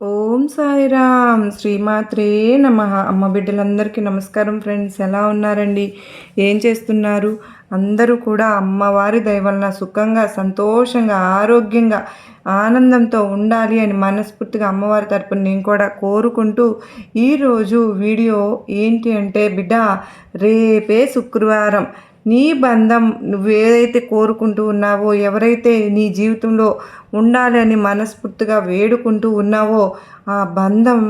ఓం సాయిరామ్. శ్రీమాత్రే నమ. అమ్మ బిడ్డలందరికీ నమస్కారం ఫ్రెండ్స్. ఎలా ఉన్నారండి? ఏం చేస్తున్నారు? అందరూ కూడా అమ్మవారి దయవలన సుఖంగా సంతోషంగా ఆరోగ్యంగా ఆనందంతో ఉండాలి అని మనస్ఫూర్తిగా అమ్మవారి తరపున నేను కూడా కోరుకుంటూ ఈరోజు వీడియో ఏంటి అంటే బిడ్డ రేపే శుక్రవారం. నీ బంధం నువ్వు ఏదైతే కోరుకుంటూ ఉన్నావో ఎవరైతే నీ జీవితంలో ఉండాలని మనస్ఫూర్తిగా వేడుకుంటూ ఉన్నావో ఆ బంధం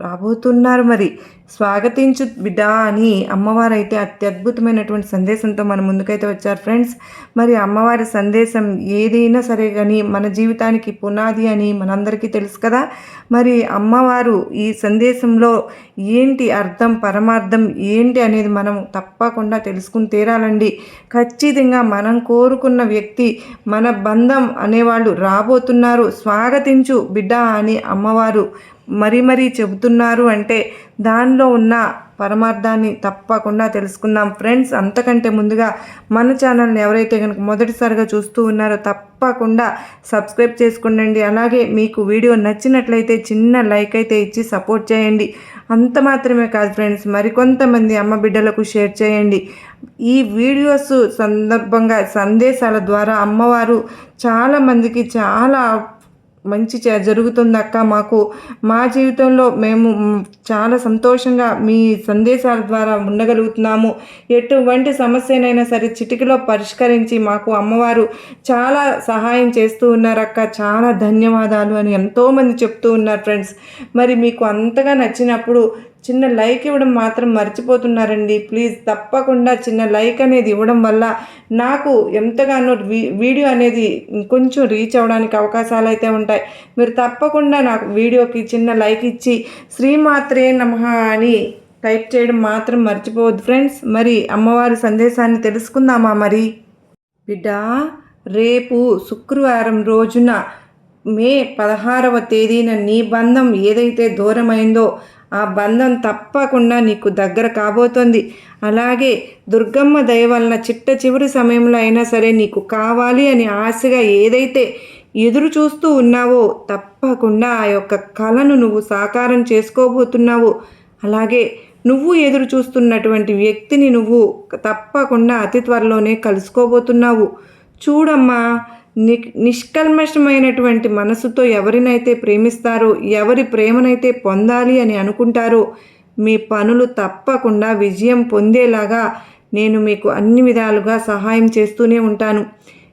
రాబోతున్నారు మరి. స్వాగతించు బిడ్డా అని అమ్మవారు అయితే అత్యద్భుతమైనటువంటి సందేశంతో మన ముందుకైతే వచ్చారు ఫ్రెండ్స్. మరి అమ్మవారి సందేశం ఏదైనా సరే కానీ మన జీవితానికి పునాది అని మనందరికీ తెలుసు కదా. మరి అమ్మవారు ఈ సందేశంలో ఏంటి అర్థం పరమార్థం ఏంటి అనేది మనం తప్పకుండా తెలుసుకుని తీరాలండి. ఖచ్చితంగా మనం కోరుకున్న వ్యక్తి మన బంధం అనేవాళ్ళు రాబోతున్నారు. స్వాగతించు బిడ్డా అని అమ్మవారు మరీ మరీ చెబుతున్నారు అంటే దానిలో ఉన్న పరమార్థాన్ని తప్పకుండా తెలుసుకుందాం. ఫ్రెండ్స్ అంతకంటే ముందుగా మన ఛానల్ని ఎవరైతే కనుక మొదటిసారిగా చూస్తూ ఉన్నారో తప్పకుండా సబ్స్క్రైబ్ చేసుకోండి అలాగే మీకు వీడియో నచ్చినట్లయితే చిన్న లైక్ అయితే ఇచ్చి సపోర్ట్ చేయండి. అంత మాత్రమే కాదు ఫ్రెండ్స్ మరికొంతమంది అమ్మ బిడ్డలకు షేర్ చేయండి. ఈ వీడియోస్ సందర్భంగా సందేశాల ద్వారా అమ్మవారు చాలామందికి చాలా మంచి జరుగుతుంది అక్క మాకు. మా జీవితంలో మేము చాలా సంతోషంగా మీ సందేశాల ద్వారా ఉండగలుగుతున్నాము. ఎటువంటి సమస్యనైనా సరే చిటికలో పరిష్కరించి మాకు అమ్మవారు చాలా సహాయం చేస్తూ ఉన్నారు అక్క చాలా ధన్యవాదాలు అని ఎంతోమంది చెప్తూ ఉన్నారు ఫ్రెండ్స్. మరి మీకు అంతగా నచ్చినప్పుడు చిన్న లైక్ ఇవ్వడం మాత్రం మర్చిపోతున్నారండి. ప్లీజ్ తప్పకుండా చిన్న లైక్ అనేది ఇవ్వడం వల్ల నాకు ఎంతగానో వీడియో అనేది కొంచెం రీచ్ అవ్వడానికి అవకాశాలు అయితే ఉంటాయి. మీరు తప్పకుండా నాకు వీడియోకి చిన్న లైక్ ఇచ్చి శ్రీమాత్రే నమ అని టైప్ చేయడం మాత్రం మర్చిపోవద్దు. ఫ్రెండ్స్ మరి అమ్మవారి సందేశాన్ని తెలుసుకుందామా మరి? బిడ్డ రేపు శుక్రవారం రోజున మే పదహారవ తేదీన నీ బంధం ఏదైతే దూరమైందో ఆ బంధం తప్పకుండా నీకు దగ్గర కాబోతోంది. అలాగే దుర్గమ్మ దయ వలన చిట్ట చివరి సమయంలో అయినా సరే నీకు కావాలి అని ఆశగా ఏదైతే ఎదురు చూస్తూ ఉన్నావో తప్పకుండా ఆ యొక్క కళను నువ్వు సాకారం చేసుకోబోతున్నావు. అలాగే నువ్వు ఎదురు చూస్తున్నటువంటి వ్యక్తిని నువ్వు తప్పకుండా అతి త్వరలోనే కలుసుకోబోతున్నావు. చూడమ్మా ని నిష్కల్మషమైనటువంటి మనసుతో ఎవరినైతే ప్రేమిస్తారో ఎవరి ప్రేమనైతే పొందాలి అని అనుకుంటారో మీ పనులు తప్పకుండా విజయం పొందేలాగా నేను మీకు అన్ని విధాలుగా సహాయం చేస్తూనే ఉంటాను.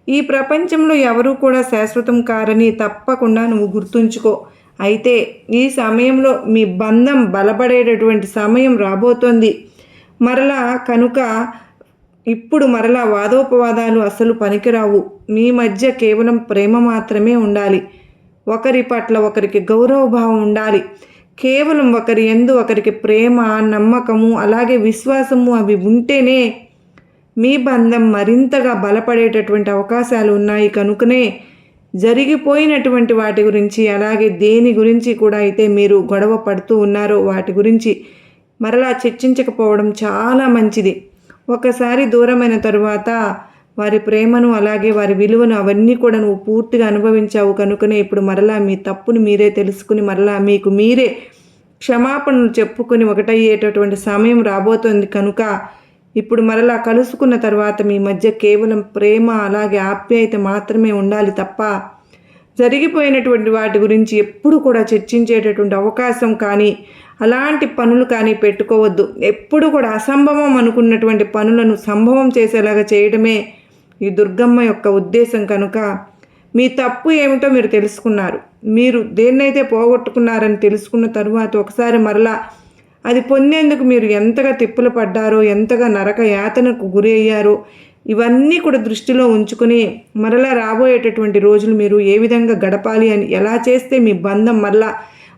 ఈ ప్రపంచంలో ఎవరూ కూడా శాశ్వతం కారని తప్పకుండా నువ్వు గుర్తుంచుకో. అయితే ఈ సమయంలో మీ బంధం బలపడేటటువంటి సమయం రాబోతోంది. మరలా కనుక ఇప్పుడు మరలా వాదోపవాదాలు అసలు పనికిరావు. మీ మధ్య కేవలం ప్రేమ మాత్రమే ఉండాలి. ఒకరి పట్ల ఒకరికి గౌరవభావం ఉండాలి. కేవలం ఒకరి ఎందు ఒకరికి ప్రేమ నమ్మకము అలాగే విశ్వాసము అవి ఉంటేనే మీ బంధం మరింతగా బలపడేటటువంటి అవకాశాలు ఉన్నాయి కనుకనే జరిగిపోయినటువంటి వాటి గురించి అలాగే దేని గురించి కూడా అయితే మీరు గొడవ పడుతూ ఉన్నారో వాటి గురించి మరలా చర్చించకపోవడం చాలా మంచిది. ఒకసారి దూరమైన తరువాత వారి ప్రేమను అలాగే వారి విలువను అవన్నీ కూడా నువ్వు పూర్తిగా అనుభవించావు కనుకనే ఇప్పుడు మరలా మీ తప్పుని మీరే తెలుసుకుని మరలా మీకు మీరే క్షమాపణలు చెప్పుకొని ఒకటయ్యేటటువంటి సమయం రాబోతోంది కనుక ఇప్పుడు మరలా కలుసుకున్న తర్వాత మీ మధ్య కేవలం ప్రేమ అలాగే ఆప్యాయత మాత్రమే ఉండాలి తప్ప జరిగిపోయినటువంటి వాటి గురించి ఎప్పుడు కూడా చర్చించేటటువంటి అవకాశం కానీ అలాంటి పనులు కానీ పెట్టుకోవద్దు. ఎప్పుడు కూడా అసంభవం అనుకున్నటువంటి పనులను సంభవం చేసేలాగా చేయడమే ఈ దుర్గమ్మ యొక్క ఉద్దేశం కనుక మీ తప్పు ఏమిటో మీరు తెలుసుకున్నారు. మీరు దేన్నైతే పోగొట్టుకున్నారని తెలుసుకున్న తరువాత ఒకసారి మరలా అది పొందేందుకు మీరు ఎంతగా తిప్పులు పడ్డారో ఎంతగా నరక యాతనకు గురి అయ్యారో ఇవన్నీ కూడా దృష్టిలో ఉంచుకుని మరలా రాబోయేటటువంటి రోజులు మీరు ఏ విధంగా గడపాలి అని ఎలా చేస్తే మీ బంధం మరలా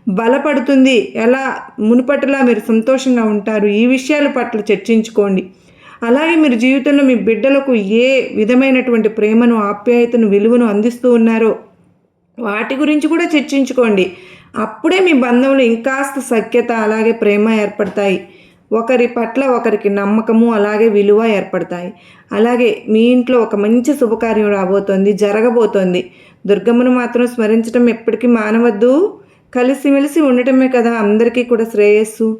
బలపడుతుంది ఎలా మునుపటిలా మీరు సంతోషంగా ఉంటారు ఈ విషయాల పట్ల చర్చించుకోండి. అలాగే మీరు జీవితంలో మీ బిడ్డలకు ఏ విధమైనటువంటి ప్రేమను ఆప్యాయతను విలువను అందిస్తూ ఉన్నారో వాటి గురించి కూడా చర్చించుకోండి. అప్పుడే మీ బంధంలో ఇంకాస్త సఖ్యత అలాగే ప్రేమ ఏర్పడతాయి. ఒకరి పట్ల ఒకరికి నమ్మకము అలాగే విలువ ఏర్పడతాయి. అలాగే మీ ఇంట్లో ఒక మంచి శుభకార్యం రాబోతోంది జరగబోతోంది. దుర్గమ్మను మాత్రం స్మరించడం ఎప్పటికీ మానవద్దు. కలిసిమెలిసి ఉండటమే కదా అందరికీ కూడా శ్రేయస్సు.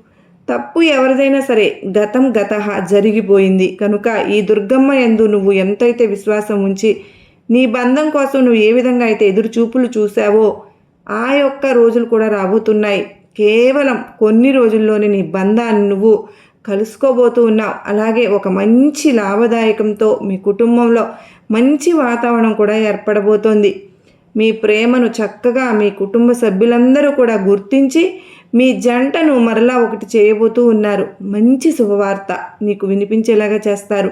తప్పు ఎవరిదైనా సరే గతం గత జరిగిపోయింది. కనుక ఈ దుర్గమ్మ ఎందు నువ్వు ఎంతైతే విశ్వాసం ఉంచి నీ బంధం కోసం నువ్వు ఏ విధంగా అయితే ఎదురు చూపులు చూసావో ఆ యొక్క రోజులు కూడా రాబోతున్నాయి. కేవలం కొన్ని రోజుల్లోనే నీ బంధాన్ని నువ్వు కలుసుకోబోతూ ఉన్నావు. అలాగే ఒక మంచి లాభదాయకంతో మీ కుటుంబంలో మంచి వాతావరణం కూడా ఏర్పడబోతోంది. మీ ప్రేమను చక్కగా మీ కుటుంబ సభ్యులందరూ కూడా గుర్తించి మీ జంటను మరలా ఒకటి చేయబోతూ ఉన్నారు. మంచి శుభవార్త నీకు వినిపించేలాగా చేస్తారు.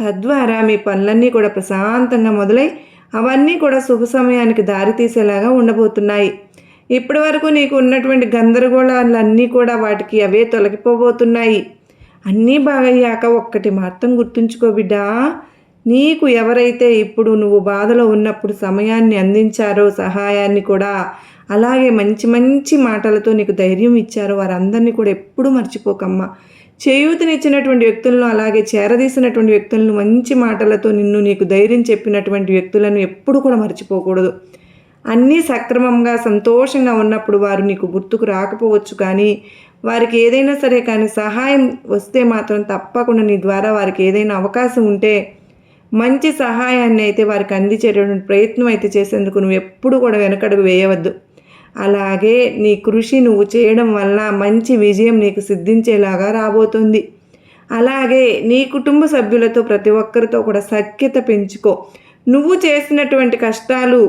తద్వారా మీ పనులన్నీ కూడా ప్రశాంతంగా మొదలై అవన్నీ కూడా శుభ సమయానికి దారితీసేలాగా ఉండబోతున్నాయి. ఇప్పటి వరకు నీకు ఉన్నటువంటి గందరగోళాలన్నీ కూడా వాటికి అవే తొలగిపోబోతున్నాయి. అన్నీ బాగయ్యాక ఒక్కటి మాత్రం గుర్తుంచుకో బిడ్డా. నీకు ఎవరైతే ఇప్పుడు నువ్వు బాధలో ఉన్నప్పుడు సమయాన్ని అందించారో సహాయాన్ని కూడా అలాగే మంచి మంచి మాటలతో నీకు ధైర్యం ఇచ్చారో వారందరినీ కూడా ఎప్పుడూ మర్చిపోకమ్మా. చేయూతనిచ్చినటువంటి వ్యక్తులను అలాగే చేరదీసినటువంటి వ్యక్తులను మంచి మాటలతో నిన్ను నీకు ధైర్యం చెప్పినటువంటి వ్యక్తులను ఎప్పుడు కూడా మర్చిపోకూడదు. అన్నీ సక్రమంగా సంతోషంగా ఉన్నప్పుడు వారు నీకు గుర్తుకు రాకపోవచ్చు కానీ వారికి ఏదైనా సరే కానీ సహాయం వస్తే మాత్రం తప్పకుండా నీ ద్వారా వారికి ఏదైనా అవకాశం ఉంటే మంచి సహాయాన్ని అయితే వారికి అందించేటటువంటి ప్రయత్నం అయితే చేసేందుకు నువ్వు ఎప్పుడు కూడా వెనకడుగు వేయవద్దు. అలాగే నీ కృషి నువ్వు చేయడం వల్ల మంచి విజయం నీకు సిద్ధించేలాగా రాబోతుంది. అలాగే నీ కుటుంబ సభ్యులతో ప్రతి ఒక్కరితో కూడా సఖ్యత పెంచుకో. నువ్వు చేసినటువంటి కష్టాలు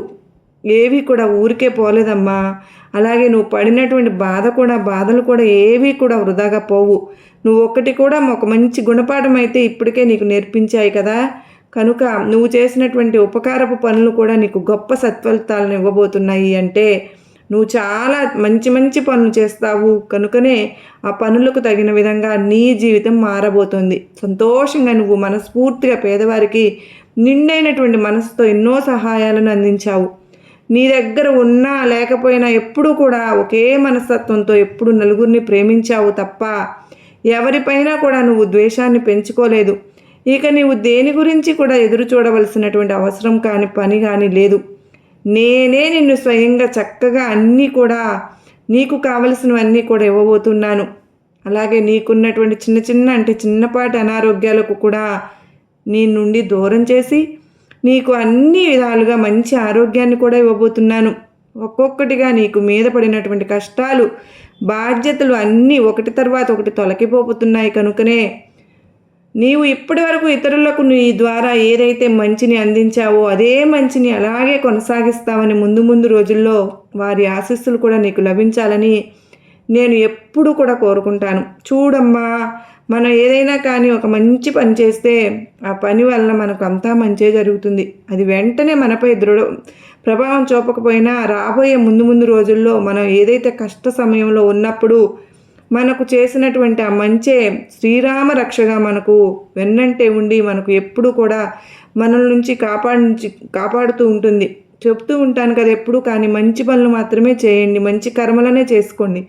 ఏవి కూడా ఊరికే పోలేదమ్మా. అలాగే నువ్వు పడినటువంటి బాధ కూడా బాధలు కూడా ఏవి కూడా వృధాగా పోవు. నువ్వు ఒక్కటి కూడా ఒక మంచి గుణపాఠం అయితే ఇప్పటికే నీకు నేర్పించాయి కదా. కనుక నువ్వు చేసినటువంటి ఉపకారపు పనులు కూడా నీకు గొప్ప సత్ఫలితాలను ఇవ్వబోతున్నాయి అంటే నువ్వు చాలా మంచి మంచి పనులు చేస్తావు. కనుకనే ఆ పనులకు తగిన విధంగా నీ జీవితం మారబోతుంది. సంతోషంగా నువ్వు మనస్ఫూర్తిగా పేదవారికి నిండైనటువంటి మనసుతో ఎన్నో సహాయాలను అందించావు. నీ దగ్గర ఉన్నా లేకపోయినా ఎప్పుడు కూడా ఒకే మనస్తత్వంతో ఎప్పుడు నలుగురిని ప్రేమించావు తప్ప ఎవరిపైనా కూడా నువ్వు ద్వేషాన్ని పెంచుకోలేదు. ఇక నీవు దేని గురించి కూడా ఎదురు చూడవలసినటువంటి అవసరం కాని పని కానీ లేదు. నేనే నిన్ను స్వయంగా చక్కగా అన్నీ కూడా నీకు కావలసినవన్నీ కూడా ఇవ్వబోతున్నాను. అలాగే నీకున్నటువంటి చిన్న చిన్న అంటే చిన్నపాటి అనారోగ్యాలకు కూడా నీ నుండి దూరం చేసి నీకు అన్ని విధాలుగా మంచి ఆరోగ్యాన్ని కూడా ఇవ్వబోతున్నాను. ఒక్కొక్కటిగా నీకు మీద పడినటువంటి కష్టాలు బాధ్యతలు అన్నీ ఒకటి తర్వాత ఒకటి తొలగిపోతున్నాయి కనుకనే. నీవు ఇప్పటి వరకు ఇతరులకు నీ ద్వారా ఏదైతే మంచిని అందించావో అదే మంచిని అలాగే కొనసాగిస్తావని ముందు ముందు రోజుల్లో వారి ఆశీస్సులు కూడా నీకు లభించాలని నేను ఎప్పుడు కూడా కోరుకుంటాను. చూడమ్మా మనం ఏదైనా కానీ ఒక మంచి పని చేస్తే ఆ పని వలన మనకు అంతా మంచే జరుగుతుంది. అది వెంటనే మనపై దృఢ ప్రభావం చూపకపోయినా రాబోయే ముందు ముందు రోజుల్లో మనం ఏదైతే కష్ట సమయంలో ఉన్నప్పుడు మనకు చేసినటువంటి ఆ మంచే శ్రీరామ రక్షగా మనకు వెన్నంటే ఉండి మనకు ఎప్పుడు కూడా మనల నుంచి కాపాడి కాపాడుతూ ఉంటుంది. చెప్తూ ఉంటాను కదా ఎప్పుడు కానీ మంచి పనులు మాత్రమే చేయండి. మంచి కర్మలనే చేసుకోండి.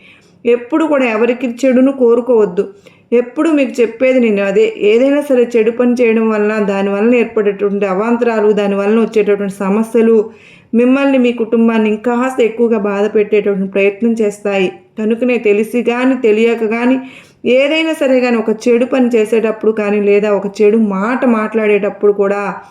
ఎప్పుడు కూడా ఎవరికి చెడును కోరుకోవద్దు. ఎప్పుడు మీకు చెప్పేది నేను అదే. ఏదైనా సరే చెడు పని చేయడం వలన దానివల్ల ఏర్పడేటువంటి అవాంతరాలు దానివల్ల వచ్చేటటువంటి సమస్యలు మిమ్మల్ని మీ కుటుంబాన్ని ఇంకా ఎక్కువగా బాధ పెట్టేటటువంటి ప్రయత్నం చేస్తాయి. కనుకనే తెలిసి కానీ తెలియక కానీ ఏదైనా సరే కానీ ఒక చెడు పని చేసేటప్పుడు కానీ లేదా ఒక చెడు మాట మాట్లాడేటప్పుడు కూడా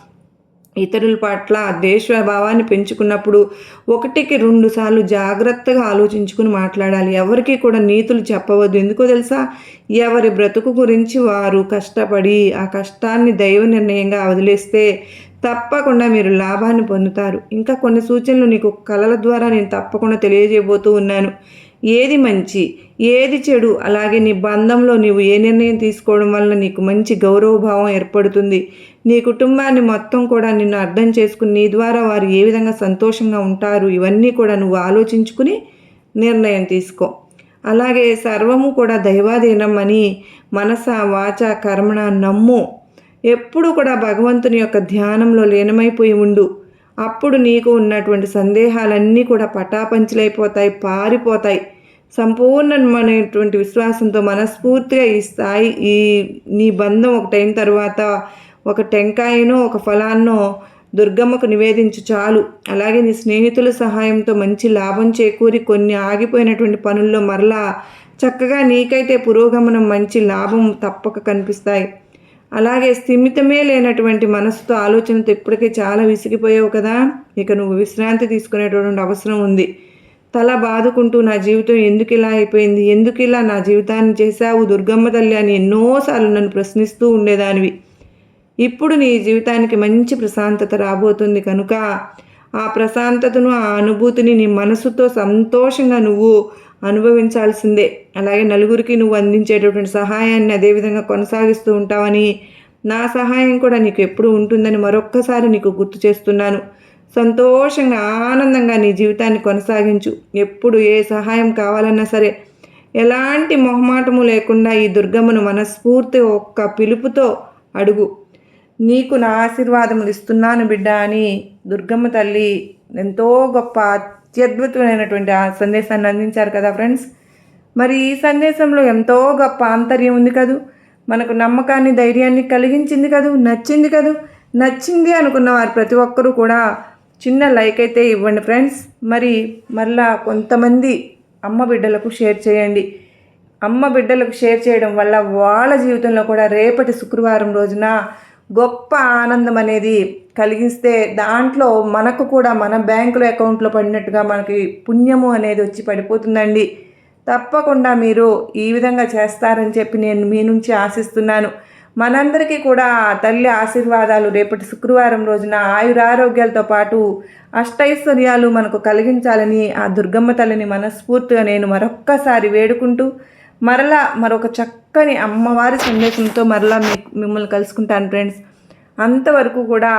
ఇతరుల పట్ల ద్వేషభావాన్ని పెంచుకున్నప్పుడు ఒకటికి రెండు సార్లు జాగ్రత్తగా ఆలోచించుకుని మాట్లాడాలి. ఎవరికి కూడా నీతులు చెప్పవద్దు. ఎందుకో తెలుసా? ఎవరి బ్రతుకు గురించి వారు కష్టపడి ఆ కష్టాన్ని దైవ నిర్ణయంగా వదిలేస్తే తప్పకుండా మీరు లాభాన్ని పొందుతారు. ఇంకా కొన్ని సూచనలు నీకు కళల ద్వారా నేను తప్పకుండా తెలియజేయబోతూ ఉన్నాను. ఏది మంచి ఏది చెడు అలాగే నీ బంధంలో నీవు ఏ నిర్ణయం తీసుకోవడం వల్ల నీకు మంచి గౌరవభావం ఏర్పడుతుంది. నీ కుటుంబాన్ని మొత్తం కూడా నిన్ను అర్థం చేసుకుని నీ ద్వారా వారు ఏ విధంగా సంతోషంగా ఉంటారు ఇవన్నీ కూడా నువ్వు ఆలోచించుకుని నిర్ణయం తీసుకో. అలాగే సర్వము కూడా దైవాధీనం అని మనస వాచ కర్మణ నమ్ము. ఎప్పుడు కూడా భగవంతుని యొక్క ధ్యానంలో లీనమైపోయి ఉండు. అప్పుడు నీకు ఉన్నటువంటి సందేహాలన్నీ కూడా పటాపంచలైపోతాయి పారిపోతాయి. సంపూర్ణమైనటువంటి విశ్వాసంతో మనస్ఫూర్తిగా ఈ స్థాయి ఈ నీ బంధం ఒకటైన తర్వాత ఒక టెంకాయనో ఒక ఫలాన్నో దుర్గమ్మకు నివేదించు చాలు. అలాగే నీ స్నేహితుల సహాయంతో మంచి లాభం చేకూరి కొన్ని ఆగిపోయినటువంటి పనుల్లో మరలా చక్కగా నీకైతే పురోగమనం మంచి లాభం తప్పక కనిపిస్తాయి. అలాగే స్థిమితమే లేనటువంటి మనసుతో ఆలోచనతో ఇప్పటికే చాలా విసిగిపోయావు కదా? ఇక నువ్వు విశ్రాంతి తీసుకునేటటువంటి అవసరం ఉంది. తల బాదుకుంటూ నా జీవితం ఎందుకు ఇలా అయిపోయింది? ఎందుకు ఇలా నా జీవితాన్ని చేశావు దుర్గమ్మ తల్లి అని ఎన్నోసార్లు నన్ను ప్రశ్నిస్తూ ఉండేదానివి. ఇప్పుడు నీ జీవితానికి మంచి ప్రశాంతత రాబోతుంది కనుక ఆ ప్రశాంతతను ఆ అనుభూతిని నీ మనసుతో సంతోషంగా నువ్వు అనుభవించాల్సిందే. అలాగే నలుగురికి నువ్వు అందించేటటువంటి సహాయాన్ని అదేవిధంగా కొనసాగిస్తూ ఉంటావని నా సహాయం కూడా నీకు ఎప్పుడు ఉంటుందని మరొక్కసారి నీకు గుర్తు చేస్తున్నాను. సంతోషంగా ఆనందంగా నీ జీవితాన్ని కొనసాగించు. ఎప్పుడు ఏ సహాయం కావాలన్నా సరే ఎలాంటి మొహమాటము లేకుండా ఈ దుర్గమ్మను మనస్ఫూర్తి ఒక్క పిలుపుతో అడుగు. నీకు నా ఆశీర్వాదములు ఇస్తున్నాను బిడ్డ అని దుర్గమ్మ తల్లి ఎంతో గొప్ప అత్యద్భుతమైనటువంటి ఆ సందేశాన్ని అందించారు కదా ఫ్రెండ్స్. మరి ఈ సందేశంలో ఎంతో గొప్ప ఆంతర్యం ఉంది కదూ. మనకు నమ్మకాన్ని ధైర్యాన్ని కలిగించింది కదూ నచ్చింది కదూ. నచ్చింది అనుకున్న వారు ప్రతి ఒక్కరూ కూడా చిన్న లైక్ అయితే ఇవ్వండి ఫ్రెండ్స్. మరి మళ్ళా కొంతమంది అమ్మ బిడ్డలకు షేర్ చేయండి. అమ్మ బిడ్డలకు షేర్ చేయడం వల్ల వాళ్ళ జీవితంలో కూడా రేపటి శుక్రవారం రోజున గొప్ప ఆనందం అనేది కలిగిస్తే దాంట్లో మనకు కూడా మన బ్యాంకులో అకౌంట్లో పడినట్టుగా మనకి పుణ్యము అనేది వచ్చి పడిపోతుందండి. తప్పకుండా మీరు ఈ విధంగా చేస్తారని చెప్పి నేను మీ నుంచి ఆశిస్తున్నాను. మనందరికీ కూడా తల్లి ఆశీర్వాదాలు రేపటి శుక్రవారం రోజున ఆయురారోగ్యాలతో పాటు అష్టైశ్వర్యాలు మనకు కలిగించాలని ఆ దుర్గమ్మ తల్లిని మనస్ఫూర్తిగా నేను మరొక్కసారి వేడుకుంటూ మరలా మరొక చక్కని అమ్మవారి సందేశంతో మరలా మీ మిమ్మల్ని కలుసుకుంటాను ఫ్రెండ్స్ అంతవరకు కూడా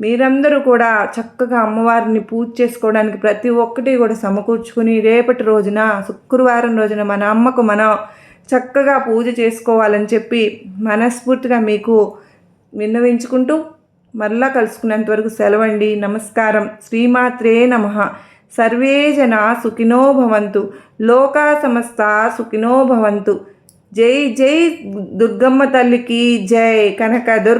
మీరందరూ కూడా చక్కగా అమ్మవారిని పూజ చేసుకోవడానికి ప్రతి ఒక్కటి కూడా సమకూర్చుకుని రేపటి రోజున శుక్రవారం రోజున మన అమ్మకు మనం చక్కగా పూజ చేసుకోవాలని చెప్పి మనస్ఫూర్తిగా మీకు విన్నవించుకుంటూ మరలా కలుసుకున్నంత వరకు సెలవండి. నమస్కారం. శ్రీమాత్రే నమ. సర్వే జనా సుఖినో భవంతు. లోకా సమస్త సుఖినో భవంతు. జై జై దుర్గమ్మ తల్లికి జై. కనక దుర్గ